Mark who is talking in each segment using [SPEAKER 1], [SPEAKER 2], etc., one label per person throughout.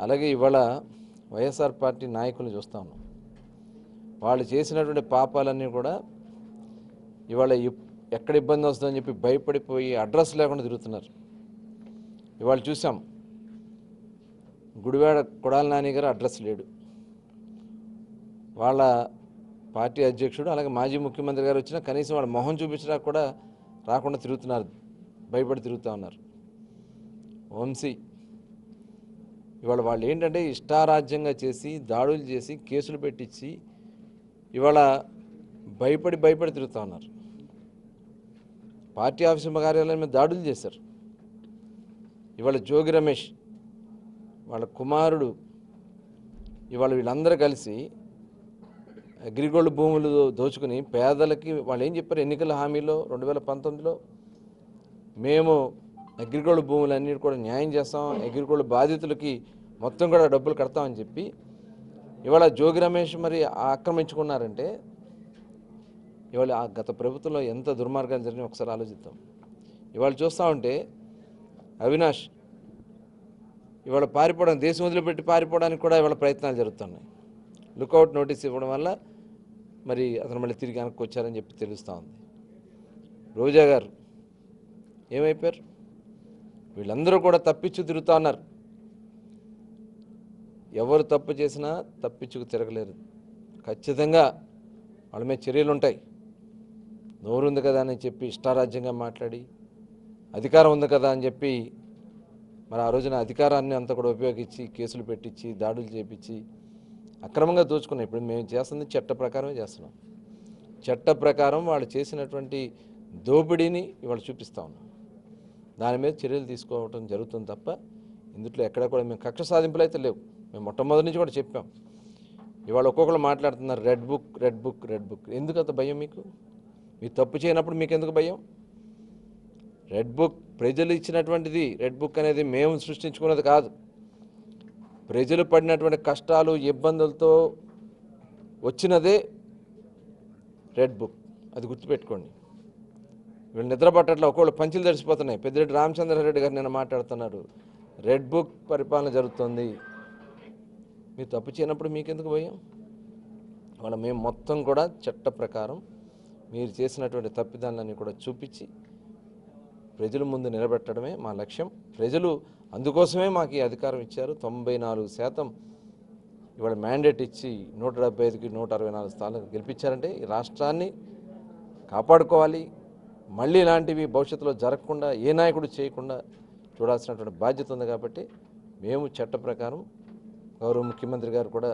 [SPEAKER 1] అలాగే ఇవాళ వైఎస్ఆర్ పార్టీ నాయకులు చూస్తా ఉన్నాం. వాళ్ళు చేసినటువంటి పాపాలన్నీ కూడా ఇవాళ ఎప్- ఎక్కడ ఇబ్బంది వస్తుందని చెప్పి భయపడిపోయి అడ్రస్ లేకుండా తిరుగుతున్నారు. ఇవాళ చూసాం. గుడివాడ కొడాల నాని గారు అడ్రస్ లేడు. వాళ్ళ పార్టీ అధ్యక్షుడు అలాగే మాజీ ముఖ్యమంత్రి గారు వచ్చినా కనీసం వాళ్ళ మొహం చూపించడానికి కూడా రాకుండా తిరుగుతున్నారు. భయపడి తిరుగుతూ ఉన్నారు. వంశీ ఇవాళ వాళ్ళు ఏంటంటే ఇష్టారాజ్యంగా చేసి దాడులు చేసి కేసులు పెట్టించి ఇవాళ భయపడి భయపడి తిరుగుతూ ఉన్నారు. పార్టీ ఆఫీసు కార్యాలయం మీద దాడులు చేశారు. ఇవాళ జోగి రమేష్ వాళ్ళ కుమారుడు ఇవాళ వీళ్ళందరూ కలిసి అగ్రిగోల్డ్ భూములు దోచుకుని పేదలకి వాళ్ళు ఏం చెప్పారు? ఎన్నికల హామీలో రెండు వేల పంతొమ్మిదిలో మేము అగ్రిగోల్డ్ భూములన్నీ కూడా న్యాయం చేస్తాం అగ్రిగోల్డ్ బాధితులకి మొత్తం కూడా డబ్బులు కడతామని చెప్పి ఇవాళ జోగి రమేష్ మరి ఆక్రమించుకున్నారంటే ఇవాళ ఆ గత ప్రభుత్వంలో ఎంత దుర్మార్గాలు జరిగినా ఒకసారి ఆలోచిద్దాం. ఇవాళ చూస్తూ ఉంటే అవినాష్ ఇవాళ పారిపోవడం దేశం వదిలిపెట్టి పారిపోవడానికి కూడా ఇవాళ ప్రయత్నాలు జరుగుతున్నాయి. లుకౌట్ నోటీస్ ఇవ్వడం వల్ల మరి అతను మళ్ళీ తిరిగి వెనక్కి వచ్చారని చెప్పి తెలుస్తూ ఉంది. రోజా గారు ఏమైపోయారు? వీళ్ళందరూ కూడా తప్పించు తిరుగుతూ ఉన్నారు. ఎవరు తప్పు చేసినా తప్పించుకు తిరగలేరు. ఖచ్చితంగా వాళ్ళ మీద చర్యలు ఉంటాయి నోరు ఉంది కదా అని చెప్పి ఇష్టారాజ్యంగా మాట్లాడి అధికారం ఉంది కదా అని చెప్పి మరి ఆ రోజున అధికారాన్ని అంతా కూడా ఉపయోగించి కేసులు పెట్టించి దాడులు చేపించి అక్రమంగా దోచుకున్నాం ఇప్పుడు మేము చేస్తుంది చట్ట ప్రకారమే చేస్తున్నాం. చట్ట ప్రకారం వాళ్ళు చేసినటువంటి దోపిడీని ఇవాళ చూపిస్తా ఉన్నాం. దాని మీద చర్యలు తీసుకోవడం జరుగుతుంది తప్ప ఇందులో ఎక్కడ కూడా మేము కక్ష సాధింపులు అయితే లేవు. మేము మొట్టమొదటి నుంచి కూడా చెప్పాం. ఇవాళ ఒక్కొక్కరు మాట్లాడుతున్నారు red book red book red book ఎందుకు అంత భయం మీకు? మీరు తప్పు చేయనప్పుడు మీకు ఎందుకు భయం? రెడ్ బుక్ ప్రజలు ఇచ్చినటువంటిది రెడ్ బుక్ అనేది మేము సృష్టించుకున్నది కాదు. ప్రజలు పడినటువంటి కష్టాలు ఇబ్బందులతో వచ్చినదే రెడ్ బుక్ అది గుర్తుపెట్టుకోండి. వీళ్ళు నిద్రపట్టట్లో ఒకళ్ళు పంచులు తడిసిపోతున్నాయి. పెద్దిరెడ్డి రామచంద్రారెడ్డి గారు నేను మాట్లాడుతున్నారు. రెడ్ బుక్ పరిపాలన జరుగుతుంది. మీరు తప్పు చేయనప్పుడు మీకెందుకు భయం? వాళ్ళ మేము మొత్తం కూడా చట్ట ప్రకారం మీరు చేసినటువంటి తప్పిదాలన్నీ కూడా చూపించి ప్రజల ముందు నిలబెట్టడమే మా లక్ష్యం. ప్రజలు అందుకోసమే మాకు ఈ అధికారం ఇచ్చారు. తొంభై నాలుగు శాతం ఇవాళ మ్యాండేట్ ఇచ్చి నూట డెబ్బై ఐదుకి నూట అరవై నాలుగు స్థానాలు గెలిపించారంటే ఈ రాష్ట్రాన్ని కాపాడుకోవాలి. మళ్ళీ ఇలాంటివి భవిష్యత్తులో జరగకుండా ఏ నాయకుడు చేయకుండా చూడాల్సినటువంటి బాధ్యత ఉంది కాబట్టి మేము చట్ట ప్రకారం గౌరవ ముఖ్యమంత్రి గారు కూడా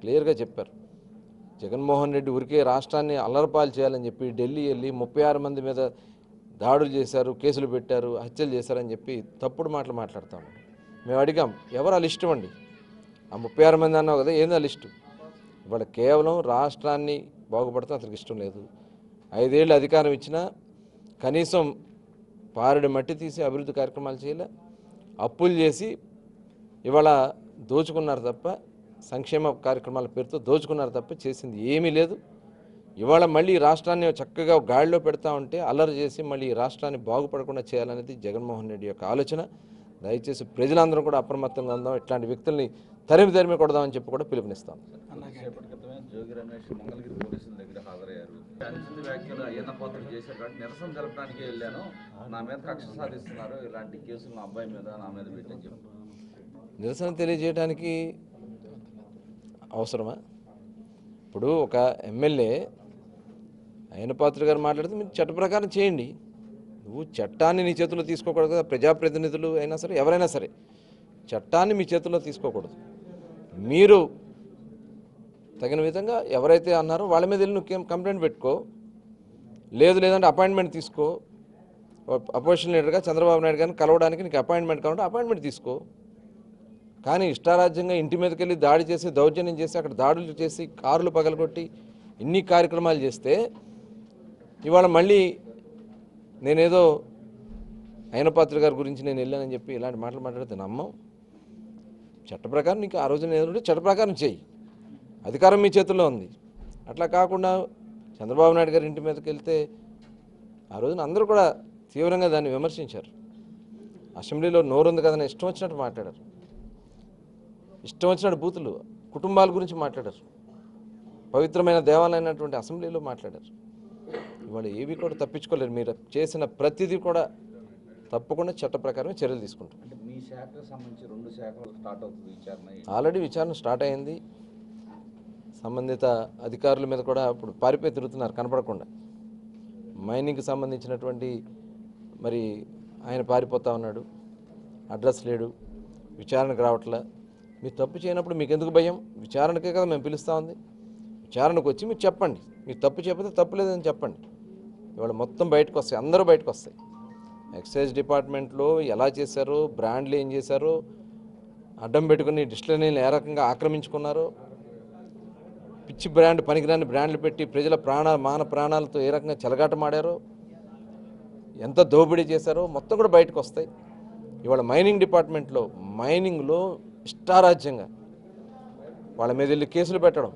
[SPEAKER 1] క్లియర్గా చెప్పారు. జగన్మోహన్ రెడ్డి ఊరికే రాష్ట్రాన్ని అల్లరపాలు చేయాలని చెప్పి ఢిల్లీ వెళ్ళి ముప్పై ఆరు మంది మీద దాడులు చేశారు కేసులు పెట్టారు హత్యలు చేశారని చెప్పి తప్పుడు మాటలు మాట్లాడుతూ ఉన్నాడు. మేము అడిగాం ఎవరు ఆ లిస్టు అండి? ఆ ముప్పై ఆరు మంది అన్నావు కదా ఏంది ఆ లిస్టు? ఇవాళ కేవలం రాష్ట్రాన్ని బాగుపడతాం అతనికి ఇష్టం లేదు. ఐదేళ్ళు అధికారం ఇచ్చినా కనీసం పారెడు మట్టి తీసి అభివృద్ధి కార్యక్రమాలు చేయలే? అప్పులు చేసి ఇవాళ దోచుకున్నారు తప్ప సంక్షేమ కార్యక్రమాల పేరుతో దోచుకున్నారు తప్ప చేసింది ఏమీ లేదు. ఇవాళ మళ్ళీ రాష్ట్రాన్ని చక్కగా గాడిలో పెడతా ఉంటే అల్లరి చేసి మళ్ళీ రాష్ట్రాన్ని బాగుపడకుండా చేయాలనేది జగన్మోహన్ రెడ్డి యొక్క ఆలోచన. దయచేసి ప్రజలందరూ కూడా అప్రమత్తంగా ఉందాం ఇట్లాంటి వ్యక్తుల్ని తరిమి తరిమి కొడదామని చెప్పి కూడా పిలుపునిస్తాం.
[SPEAKER 2] నిరసన జరపడానికి వెళ్ళాను. నా మీద కక్ష సాధిస్తున్నారు. ఇలాంటి కేసులు నా అబ్బాయి మీద నా మీద పెట్టని చెప్పి.
[SPEAKER 1] నిరసన తెలియజేయడానికి అవసరమా? ఇప్పుడు ఒక ఎమ్మెల్యే అయిన పాత్ర గారు మాట్లాడితే మీరు చట్ట ప్రకారం చేయండి. నువ్వు చట్టాన్ని నీ చేతిలో తీసుకోకూడదు కదా ప్రజాప్రతినిధులు అయినా సరే ఎవరైనా సరే చట్టాన్ని మీ చేతుల్లో తీసుకోకూడదు. మీరు తగిన విధంగా ఎవరైతే అన్నారో వాళ్ళ మీద వెళ్ళి నువ్వు కంప్లైంట్ పెట్టుకో లేదు లేదంటే అపాయింట్మెంట్ తీసుకో. అపోజిషన్ లీడర్గా చంద్రబాబు నాయుడు గారిని కలవడానికి నీకు అపాయింట్మెంట్ కావాలంటే అపాయింట్మెంట్ తీసుకో. కానీ ఇష్టారాజ్యంగా ఇంటి మీదకి వెళ్ళి దాడి చేసి దౌర్జన్యం చేసి అక్కడ దాడులు చేసి కారులు పగలగొట్టి ఇన్ని కార్యక్రమాలు చేస్తే ఇవాళ మళ్ళీ నేనేదో అయినపాత్ర గారి గురించి నేను వెళ్ళానని చెప్పి ఇలాంటి మాటలు మాట్లాడితే నమ్మం. చట్ట ప్రకారం నీకు ఆ రోజున ఏదో చట్ట ప్రకారం చేయి అధికారం మీ చేతుల్లో ఉంది. అట్లా కాకుండా చంద్రబాబు నాయుడు గారి ఇంటి మీదకి వెళ్తే ఆ రోజున అందరూ కూడా తీవ్రంగా దాన్ని విమర్శించారు. అసెంబ్లీలో నోరుంది కదని ఇష్టం వచ్చినట్టు మాట్లాడారు. ఇష్టం వచ్చినట్టు బూతులు కుటుంబాల గురించి మాట్లాడారు. పవిత్రమైన దేవాలయమైనటువంటి అసెంబ్లీలో మాట్లాడారు. ఇవాళ ఏవి కూడా తప్పించుకోలేరు. మీరు చేసిన ప్రతిదీ కూడా తప్పకుండా చట్ట ప్రకారం చర్యలు తీసుకుంటాం. ఆల్రెడీ విచారణ స్టార్ట్ అయింది. సంబంధిత అధికారుల మీద కూడా ఇప్పుడు పారిపోయి తిరుగుతున్నారు కనపడకుండా. మైనింగ్కి సంబంధించినటువంటి మరి ఆయన పారిపోతా ఉన్నాడు. అడ్రస్ లేడు. విచారణకు రావట్లే. మీరు తప్పు చేయనప్పుడు మీకు ఎందుకు భయం? విచారణకే కదా మేము పిలుస్తా ఉంది. విచారణకు వచ్చి మీరు చెప్పండి. మీరు తప్పు చెప్పితే తప్పు లేదని చెప్పండి. ఇవాళ మొత్తం బయటకు వస్తాయి. అందరూ బయటకు వస్తాయి. ఎక్సైజ్ డిపార్ట్మెంట్లో ఎలా చేశారో? బ్రాండ్లు ఏం చేశారో? అడ్డం పెట్టుకుని డిస్టిలరీని ఏ రకంగా ఆక్రమించుకున్నారో? పిచ్చి బ్రాండ్ పనికిరాని బ్రాండ్లు పెట్టి ప్రజల ప్రాణ మాన ప్రాణాలతో ఏ రకంగా చెలగాటమాడారో? ఎంత దోపిడీ చేశారో? మొత్తం కూడా బయటకు వస్తాయి. ఇవాళ మైనింగ్ డిపార్ట్మెంట్లో మైనింగ్లో ఇష్టారాజ్యంగా వాళ్ళ మీద వెళ్ళి కేసులు పెట్టడం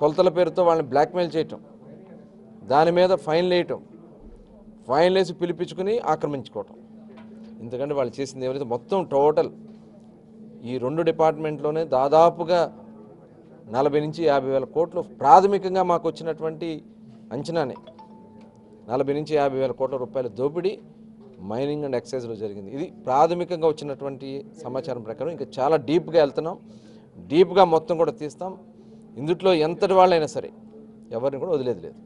[SPEAKER 1] కొలతల పేరుతో వాళ్ళని బ్లాక్మెయిల్ చేయటం దాని మీద ఫైన్లు వేయటం ఫైన్లు వేసి పిలిపించుకుని ఆక్రమించుకోవటం. ఎందుకంటే వాళ్ళు చేసింది ఏమైతే మొత్తం టోటల్ ఈ రెండు డిపార్ట్మెంట్లోనే దాదాపుగా నలభై నుంచి యాభై వేల కోట్లు ప్రాథమికంగా మాకు వచ్చినటువంటి అంచనానే. నలభై నుంచి యాభై వేల కోట్ల రూపాయల దోపిడీ మైనింగ్ అండ్ ఎక్సైజ్లో జరిగింది. ఇది ప్రాథమికంగా వచ్చినటువంటి సమాచారం ప్రకారం ఇంకా చాలా డీప్గా వెళ్తున్నాం. డీప్గా మొత్తం కూడా తీస్తాం. ఇందుట్లో ఎంతటి వాళ్ళైనా సరే ఎవరిని కూడా వదిలేదు లేదు.